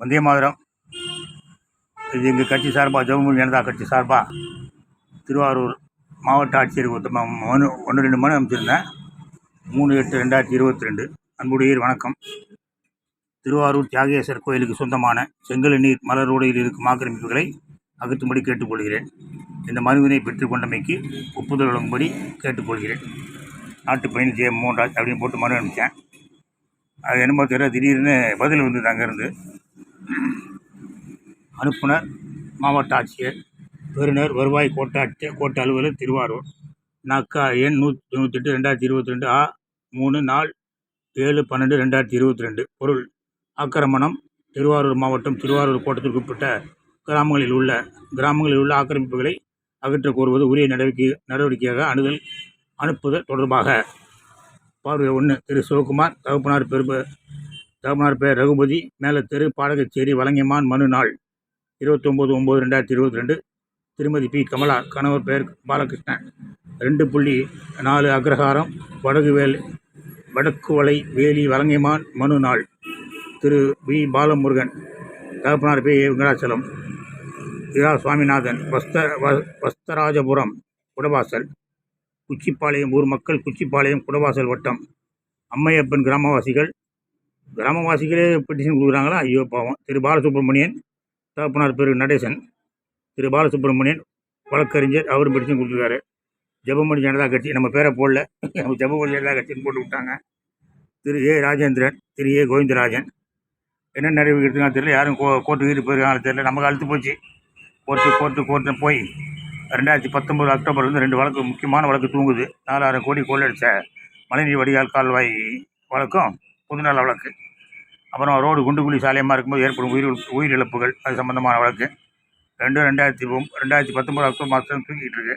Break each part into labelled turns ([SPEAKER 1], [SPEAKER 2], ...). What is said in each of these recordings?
[SPEAKER 1] வந்தே மாதிரம். இது எங்கள் கட்சி சார்பாக ஜெகமூலி ஜனதா கட்சி சார்பாக திருவாரூர் மாவட்ட ஆட்சியர் மனு ஒன்று ரெண்டு மனு அமைச்சிருந்தேன் மூணு எட்டு ரெண்டாயிரத்தி இருபத்தி ரெண்டு அன்புடையீர் வணக்கம். திருவாரூர் தியாகேஸ்வர் கோயிலுக்கு சொந்தமான செங்கல் நீர் மலர் ரோடையில் இருக்கும் ஆக்கிரமிப்புகளை அகற்றும்படி கேட்டுக்கொள்கிறேன். இந்த மனுவினை பெற்றுக்கொண்டமைக்கு ஒப்புதல் வழங்கும்படி கேட்டுக்கொள்கிறேன். நாட்டு பயணி ஜெய மோகன்ராஜ் அப்படின்னு போட்டு மனு அனுப்பிச்சேன். அது என்னமோ தெரியல திடீர்னு பதில் வந்து அங்கேருந்து. அனுப்புனர் மாவட்ட ஆட்சியர். பெறுநர் வருவாய் கோட்டாட்சி கோட்ட அலுவலர் திருவாரூர். நாக்கா எண் நூற்றி தொண்ணூத்தெட்டு ரெண்டாயிரத்தி இருபத்தி ரெண்டு. ஆ மூணு நாள் ஏழு பன்னெண்டு ரெண்டாயிரத்தி இருபத்தி ரெண்டு. பொருள் ஆக்கிரமணம் திருவாரூர் மாவட்டம் திருவாரூர் கோட்டத்திற்கு உட்பட்ட கிராமங்களில் உள்ள கிராமங்களில் உள்ள ஆக்கிரமிப்புகளை அகற்றக் கோருவது உரிய நடவடிக்கை நடவடிக்கையாக அணுதல் அனுப்புதல் தொடர்பாக. பார்வை ஒன்று திரு. சிவகுமார் தகப்பனார் பெருப தகப்பனார் பெயர் ரகுபதி. மேலத்தெரு பாடகச்சேரி வலங்கைமான் மனு நாள் இருபத்தொம்போது ஒம்பது ரெண்டாயிரத்தி இருபத்தி ரெண்டு திருமதி பி. கமலா கணவர் பெயர் பாலகிருஷ்ணன். ரெண்டு புள்ளி நாலு அக்ரஹாரம் வடகுவேல் வடக்குவளை வேலி வலங்கைமான் மனு நாள். திரு. வி. பாலமுருகன் தகப்பனார் பி. வெங்கடாச்சலம். இரா. சுவாமிநாதன் வஸ்த வ- வஸ்தராஜபுரம் குடவாசல். குச்சிப்பாளையம் ஊர் மக்கள் குச்சிப்பாளையம் குடவாசல் வட்டம். அம்மையப்பன் கிராமவாசிகள் கிராமவாசிகளே பெட்டிஷன் கொடுக்குறாங்களா? ஐயோ பாவம். திரு. பாலசுப்ரமணியன் தகப்பனார் பேர் நடேசன். திரு. பாலசுப்ரமணியன் வழக்கறிஞர் அவர் பெட்டிஷன் கொடுத்துருக்காரு. ஜெபமணி ஜனதா கட்சி நம்ம பேரை போடல. நம்ம ஜெபமணி ஜனதா கட்சின்னு போட்டு விட்டாங்க. திரு. ஏ. ராஜேந்திரன் திரு. ஏ. கோவிந்தராஜன். என்ன நடவடிக்கை எடுத்துக்காங்க தெரியல. யாரும் கோ கோர்ட்டு வீடு போயிருக்காங்க தெரியல. நமக்கு அழுத்து போச்சு. கோர்ட்டு கோர்ட்டு கோர்ட்டு போய் ரெண்டாயிரத்தி பத்தொம்போது அக்டோபர்லேருந்து ரெண்டு வழக்கு முக்கியமான வழக்கு தூங்குது. நாலாயிரம் கோடி கொள்ளடிச்ச மழைநீர் வடிகால் கால்வாய் வழக்கம். பொதுநல வழக்கு. அப்புறம் ரோடு குண்டுகுழி சாலையமாக இருக்கும்போது ஏற்படும் உயிர் உயிரிழப்புகள் அது சம்மந்தமான வழக்கு. ரெண்டு ரெண்டாயிரத்தி ரெண்டாயிரத்தி பத்தொம்பது அக்டோபர் மாதம் தூக்கிட்டு இருக்கு.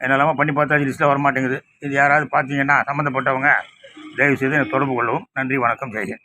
[SPEAKER 1] என்னெல்லாமோ பண்ணி பார்த்தாச்சு லிஸ்ட்டில் வரமாட்டேங்குது. இது யாராவது பார்த்தீங்கன்னா சம்மந்தப்பட்டவங்க தயவுசெய்து எனக்கு தொடர்பு கொள்ளவும். நன்றி வணக்கம் செய்கிறேன்